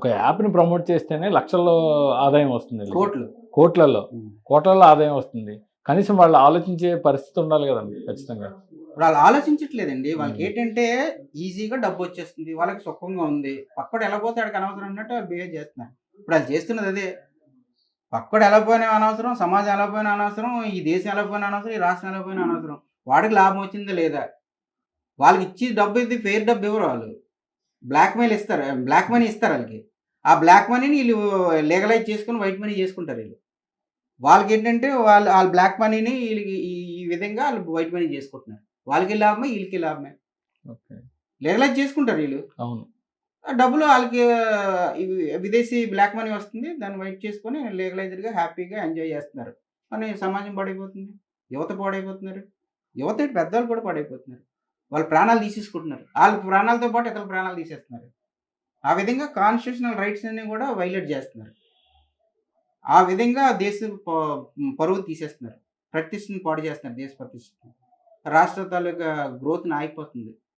ఒక యాప్ని ప్రమోట్ చేస్తేనే లక్షల్లో ఆదాయం వస్తుంది. కోట్లు. కోట్లలో కోట్లలో ఆదాయం వస్తుంది. కనీసం వాళ్ళు ఆలోచించే పరిస్థితి ఉండాలి కదండి ఖచ్చితంగా. వాళ్ళు ఆలోచించట్లేదండి. వాళ్ళకి. ఏంటంటే ఈజీగా డబ్బు వచ్చేస్తుంది వాళ్ళకి సుఖంగా ఉంది. పక్కడు ఎలా పోతే ఆడికి అనవసరం అన్నట్టు వాళ్ళు బిహేవ్ చేస్తున్నారు. ఇప్పుడు వాళ్ళు చేస్తున్నది అదే. పక్కడు ఎలా పోయినా అనవసరం సమాజం ఎలా పోయినా అనవసరం ఈ దేశం ఎలా పోయినా అనవసరం ఈ రాష్ట్రం ఎలా పోయినా అనవసరం. వాడికి లాభం వచ్చిందా లేదా? వాళ్ళకి ఇచ్చి డబ్బు ఇది ఫెయిర్ డబ్బు ఇవ్వరు వాళ్ళు. బ్లాక్ మెయిల్ ఇస్తారు బ్లాక్ మనీ ఇస్తారు వాళ్ళకి. ఆ బ్లాక్ మనీని వీళ్ళు లీగలైజ్ చేసుకుని వైట్ మనీ చేసుకుంటారు వీళ్ళు. వాళ్ళకి ఏంటంటే వాళ్ళు వాళ్ళ బ్లాక్ మనీని వీళ్ళకి ఈ విధంగా వాళ్ళు వైట్ మనీ చేసుకుంటున్నారు. వాళ్ళకి లాభమే వీళ్ళకి లాభమే. ఓకే. లీగలైజ్ చేసుకుంటారు వీళ్ళు. అవును. ఆ డబ్బులు వాళ్ళకి విదేశీ బ్లాక్ మనీ వస్తుంది దాన్ని వైట్ చేసుకొని లీగలైజ్డ్గా హ్యాపీగా ఎంజాయ్ చేస్తున్నారు. కానీ సమాజం పాడైపోతుంది యువత పాడైపోతున్నారు. యువత పెద్దవాళ్ళు కూడా పాడైపోతున్నారు. వాళ్ళ ప్రాణాలు తీసేసుకుంటున్నారు. వాళ్ళ ప్రాణాలతో పాటు ఇతర ప్రాణాలు తీసేస్తున్నారు. ఆ విధంగా కాన్స్టిట్యూషనల్ రైట్స్ అన్ని కూడా వైలేట్ చేస్తున్నారు. ఆ విధంగా దేశ పరువు తీసేస్తున్నారు. ప్రతిష్టని పాడు చేస్తున్నారు దేశ ప్రతిష్టను. రాష్ట్ర తాలూకా గ్రోత్ని ఆగిపోతుంది.